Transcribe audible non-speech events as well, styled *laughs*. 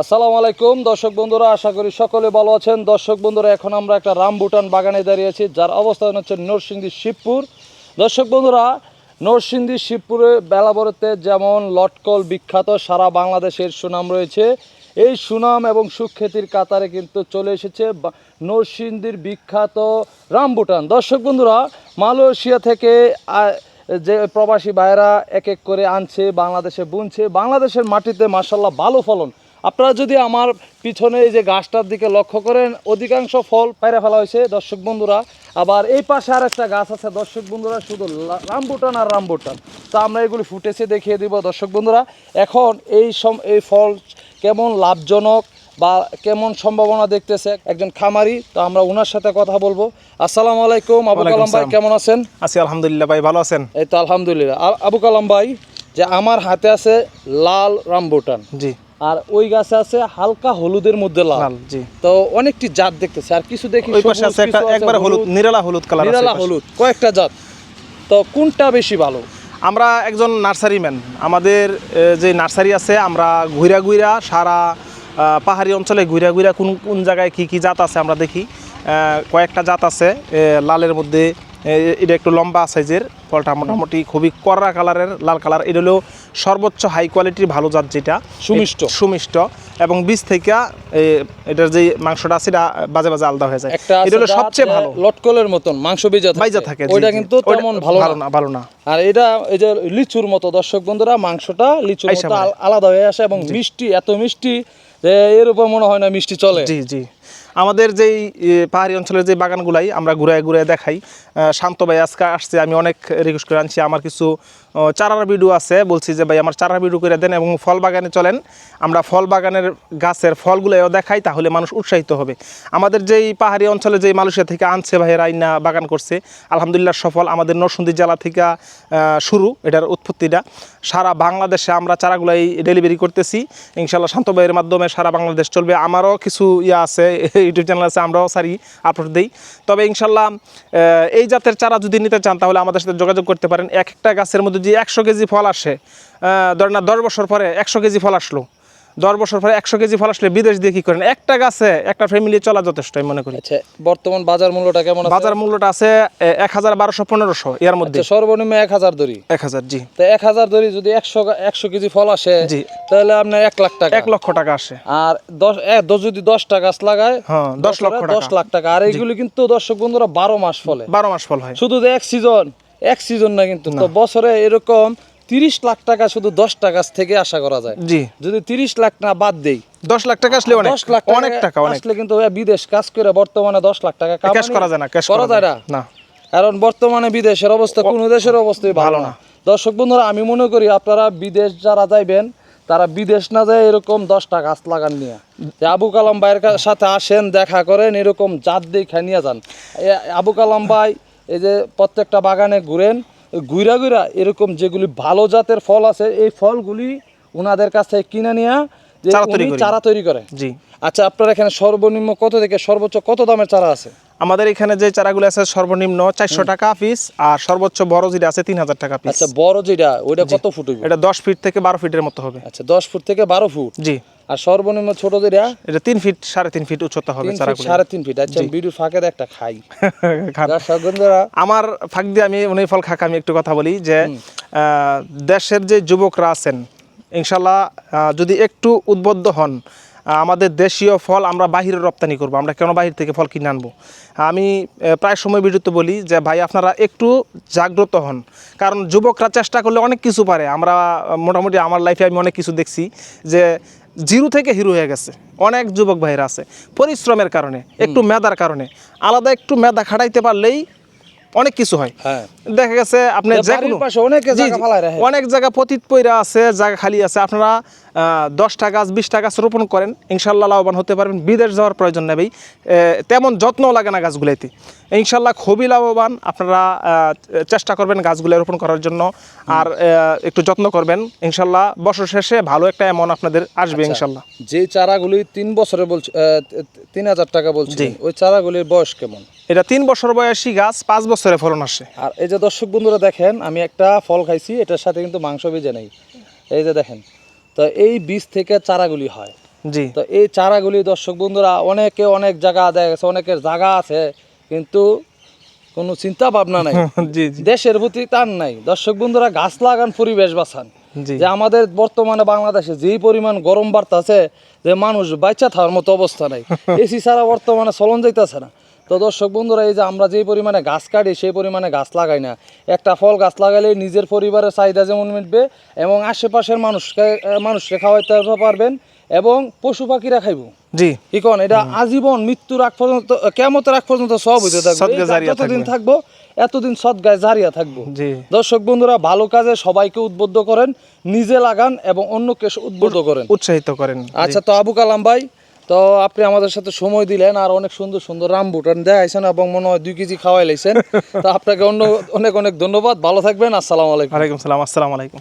আসসালামু আলাইকুম। দর্শক বন্ধুরা, আশা করি সকলে ভালো আছেন। দর্শক বন্ধুরা, এখন আমরা একটা রামবুটান বাগানে দাঁড়িয়ে আছি, যার অবস্থান হচ্ছে নরসিংদী শিবপুর। দর্শক বন্ধুরা, নরসিংদী শিবপুরে বেলাবরতে যেমন লটকল বিখ্যাত, সারা বাংলাদেশের সুনাম রয়েছে। এই সুনাম এবং সুখ্যাতির কাতারে কিন্তু চলে এসেছে নরসিংদীর বিখ্যাত রামবুটান। দর্শক বন্ধুরা, মালয়েশিয়া থেকে যে প্রবাসী ভাইরা এক এক করে আনছে, বাংলাদেশে বুনছে। বাংলাদেশের মাটিতে মার্শাল্লাহ ভালো ফলন। আপনারা যদি আমার পিছনে এই যে গাছটার দিকে লক্ষ্য করেন অধিকাংশ ফল পাইরা ফেলা হয়েছে দর্শক বন্ধুরা। আবার এই পাশে আর একটা গাছ আছে দর্শক বন্ধুরা শুধু রামবুটান আর রামবুটান। তা আমরা এগুলি ফুটেছে দেখিয়ে দিব দর্শক বন্ধুরা। এখন এই সম এই ফল কেমন লাভজনক বা কেমন সম্ভাবনা দেখতেছে? একজন খামারি তো আমরা ওনার সাথে কথা বলব। আসসালামু আলাইকুম আবু কালাম ভাই কেমন আছেন? আছি আলহামদুলিল্লাহ ভাই ভালো আছেন? এই তো আলহামদুলিল্লাহ। আবু কালাম ভাই যে আমার হাতে আছে লাল রামবুটান। জি। আর ওই গাছে আছে হালকা হলুদের মধ্যে লাল জি। তো অনেকটি জাত দেখতেছে। আর কিছু দেখি ওই পাশে আছে একটা একবার হলুদ নিরালা হলুদ কালার আছে নিরালা হলুদ কয়েকটা জাত। তো কোনটা বেশি ভালো? আমরা একজন নার্সারি ম্যান। আমাদের যে নার্সারি আছে আমরা ঘুরা ঘুরা সারা পাহাড়ি অঞ্চলে ঘুরা ঘুরা কোন কোন জায়গায় কি কি জাত আছে আমরা দেখি। আহ, কয়েকটা জাত আছে লালের মধ্যে এটা একটু লম্বা সাইজের ফলটা মোটামুটি খুবই কড়া কালারের লাল কালার। এটা হলো সর্বোচ্চ হাই কোয়ালিটির ভালো জাত যেটা। সুমিষ্ট। সুমিষ্ট। এবং বীজ থেকে এটার যে মাংসটা আছে এটা বাজে বাজে আলাদা হয়ে যায়। এটা হলো সবচেয়ে ভালো। লটকলের মতন মাংস বীজা বাইজা থাকে ওইটা কিন্তু তেমন ভালো ভালো না ভালো না। আর এটা এই যে লিচুর মতো দর্শক বন্ধুরা মাংসটা লিচুর মতো আলাদা হয়ে আসে এবং মিষ্টি এত মিষ্টি যে এর উপর মনে হয় না মিষ্টি চলে। জি জি। আমাদের যেই পাহাড়ি অঞ্চলের যে বাগানগুলাই আমরা ঘুরায় ঘুরায় দেখাই। শান্ত ভাই, আজকে আসছে, আমি অনেক রিকোয়েস্ট করে আনছি। আমার কিছু চারার ভিডিও আছে, বলছি যে, ভাই, আমার চারার ভিডিও করে দেন এবং ফল বাগানে চলেন। আমরা ফল বাগানের গাছের ফলগুলোও দেখাই, তাহলে মানুষ উৎসাহিত হবে। আমাদের যেই পাহাড়ি অঞ্চলে যেই মালয়েশিয়া থেকে আনছে ভাইয়ের আইনা বাগান করছে, আলহামদুলিল্লাহ সফল। আমাদের নরসিংদী জেলা থেকে শুরু, এটার উৎপত্তিটা। সারা বাংলাদেশে আমরা চারাগুলাই ডেলিভারি করতেছি। ইনশাল্লাহ শান্ত ভাইয়ের মাধ্যমে সারা বাংলাদেশ চলবে। আমারও কিছু ইয়া আছে *laughs* ইউটিউব চ্যানেল আছে, আমরাও সারি আপলোড দিই। তবে ইনশাল্লাহ এই জাতের চারা যদি নিতে চান, তাহলে আমাদের সাথে যোগাযোগ করতে পারেন। এক একটা গাছের মধ্যে যদি একশো কেজি ফল আসে ধরেন না, দশ বছর পরে একশো কেজি ফল আসলো দশ বছর পরে একশো কেজি ফল আসলে বিদেশ দিয়ে কি করেন? একটা গাছে একটা ফ্যামিলি চলা যথেষ্ট আমি মনে করি। আচ্ছা বর্তমান বাজার মূল্যটা কেমন বাজার মূল্যটা আছে এক হাজার বারোশো পনেরোশো এর মধ্যে। আচ্ছা, সর্বনিম্ন এক হাজার দড়ি। এক হাজার জি। তো এক হাজার দড়ি যদি একশো একশো কেজি ফল আসে জি। তাহলে আপনার এক লাখ টাকা। এক লক্ষ টাকা আসে। আর দশ যদি দশটা গাছ লাগায় হ্যাঁ, দশ লক্ষ দশ লাখ টাকা। আর এইগুলি কিন্তু দর্শক বন্ধুরা বারো মাস ফলে। বারো মাস ফল হয়। শুধু যে এক সিজন এক সিজন না কিন্তু। তো বছরে এরকম তিরিশ লাখ টাকা শুধু দশটা গাছ থেকে আশা করা যায়। জি। যদি তিরিশ লাখ না বাদ দেই দশ লাখ টাকা আসলে অনেক লাখ অনেক টাকা অনেক। আসলে কিন্তু বিদেশ কাজ করে বর্তমানে দশ লাখ টাকা ক্যাশ করা যায় না ক্যাশ করা যায় না। না। কারণ বর্তমানে বিদেশের অবস্থা কোন দেশের অবস্থাই ভালো না। দর্শক বন্ধুরা আমি মনে করি আপনারা বিদেশ যারা যাইবেন তারা বিদেশ না যায় এরকম দশটা গাছ লাগান নিয়ে। যে আবু কালাম ভাইয়ের সাথে আসেন দেখা করেন এরকম জাত দেখে নিয়ে যান। আবু কালাম ভাই এই যে প্রত্যেকটা বাগানে ঘুরেন ঘুরা গুইরা এরকম যেগুলি ভালো জাতের ফল আছে এই ফলগুলি ওনাদের কাছ থেকে কিনে নিয়ে যে চারা তৈরি চারা তৈরি করে। জি। আচ্ছা আপনার এখানে সর্বনিম্ন কত থেকে সর্বোচ্চ কত দামের চারা আছে? আমাদের এখানে যে চারাগুলো আছে সর্বনিম্ন চারশো টাকা পিস আর সর্বোচ্চ বড় যেটা আছে তিন হাজার টাকা পিস আচ্ছা বড় যেটা ওইটা কত ফুট এটা দশ ফিট থেকে বারো ফিটের মতো হবে। আচ্ছা দশ ফুট থেকে বারো ফুট? জি। আর সর্বনিম্ন ছোট যেটা? এটা তিন ফিট সাড়ে তিন ফিট উচ্চতা হবে সাড়ে তিন ফিট আচ্ছা ভিডিও ফাঁকে একটা খাই। *laughs* আমার ফাঁক দিয়ে আমি উনি ফল খাকা আমি একটু কথা বলি যে আহ, দেশের যে যুবকরা আছেন ইনশাল্লাহ যদি একটু উদ্বুদ্ধ হন আমাদের দেশীয় ফল আমরা বাহিরে রপ্তানি করব আমরা কেন বাহির থেকে ফল কিনে আনব? আমি প্রায় সময় বিরুদ্ধে বলি যে ভাই আপনারা একটু জাগ্রত হন। কারণ যুবকরা চেষ্টা করলে অনেক কিছু পারে। আমরা মোটামুটি আমার লাইফে আমি অনেক কিছু দেখছি যে জিরো থেকে হিরো হয়ে গেছে। অনেক যুবক ভাইরা আছে পরিশ্রমের কারণে একটু মেধার কারণে। আলাদা একটু মেধা খাটাইতে পারলেই অনেক কিছু হয়। হ্যাঁ। দেখা গেছে আপনি অনেকে জায়গা পতিত পইরা আছে জায়গা খালি আছে। আপনারা দশটা গাছ বিশটা গাছ রোপণ করেন। ইনশাল্লাহ লাভবান হতে পারবেন। বিদেশ যাওয়ার প্রয়োজন নেবেই। তেমন যত্ন লাগে না গাছগুলোতে ইনশাল্লাহ খুবই লাভবান। আপনারা চেষ্টা করবেন গাছগুলো রোপণ করার জন্য। আর একটু যত্ন করবেন। ইনশাল্লাহ বছর শেষে ভালো একটা এমন আপনাদের আসবে আচ্ছা। ইনশাল্লাহ। যে চারাগুলি তিন বছরে বলছে তিন হাজার টাকা বলছি জি। ওই চারাগুলির বয়স কেমন? এটা তিন বছর বয়সী গাছ পাঁচ বছরে ফলন আসে। আর এই যে দর্শক বন্ধুরা দেখেন আমি একটা ফল খাইছি এটার সাথে কিন্তু মাংস বীজে নেই। এই যে দেখেন তো এই বীজ থেকে চারাগুলি হয়। জি। তো এই চারাগুলি দর্শক বন্ধুরা অনেকে অনেক জায়গা দেখা গেছে অনেকের জায়গা আছে কিন্তু কোনো চিন্তা ভাবনা নাই *laughs* দেশের প্রতি টান নাই। দর্শক বন্ধুরা গাছ লাগান পরিবেশ বাঁচান। যে আমাদের বর্তমানে বাংলাদেশে যেই পরিমাণ গরম বাড়তেছে যে মানুষ বাচ্চা থাকার মতো অবস্থা নাই। *laughs* এসি ছাড়া বর্তমানে চলন যাইতেছে না। তো দর্শক বন্ধুরা এই যে আমরা যেই পরিমাণে গাছ কাটি সেই পরিমাণে গাছ লাগাই না। একটা ফল গাছ লাগালে নিজের পরিবারের চাহিদা যেমন মিটবে এবং আশেপাশের মানুষকে মানুষকে খাওয়াইতে পারবেন। এবং পশু পাখিরা খাইবো। জি। কি কোন এটা আজীবন মৃত্যুর আগ পর্যন্ত কেমতের আগ পর্যন্ত সব হইতে থাকবে। যতদিন থাকব। এতদিন সদগায় জারিয়া থাকব। জি। দর্শক বন্ধুরা ভালো কাজে সবাইকে উদ্বুদ্ধ করেন নিজে লাগান এবং অন্যকে উদ্বুদ্ধ করেন। উৎসাহিত করেন। আচ্ছা তো আবু কালাম ভাই তো আপনি আমাদের সাথে সময় দিলেন আর অনেক সুন্দর সুন্দর রাম রামবুটান দেখাইছেন এবং মনে হয় দুই কেজি খাওয়াই লাইছেন। *laughs* তো আপনাকে অন্য অনেক অনেক ধন্যবাদ। ভালো থাকবেন। আসসালামু আলাইকুম। ওয়ালাইকুম সালাম। আসসালামু আলাইকুম।